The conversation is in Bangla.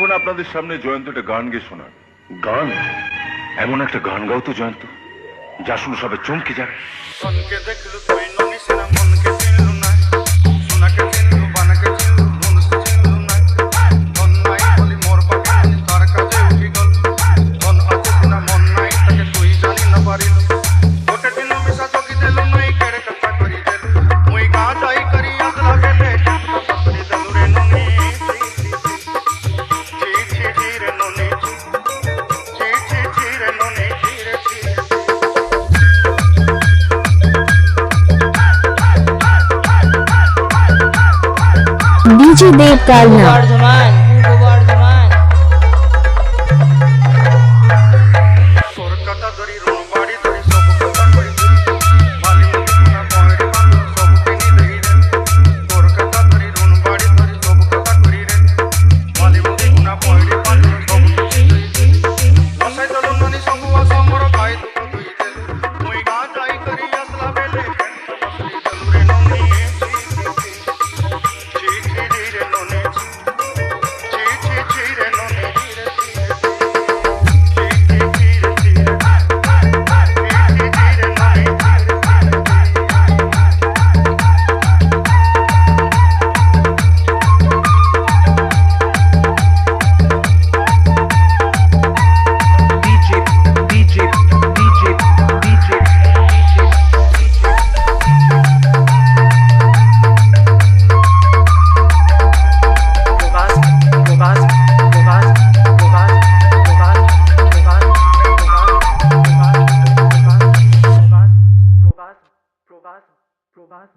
এখন আপনাদের সামনে জয়ন্ত একটা গান গে শোনান গান? এমন একটা গান গাও তো জয়ন্ত যা শুনে সবে চমকে যাবে। তুই কিছুতেই পার না। Bye. provas, provas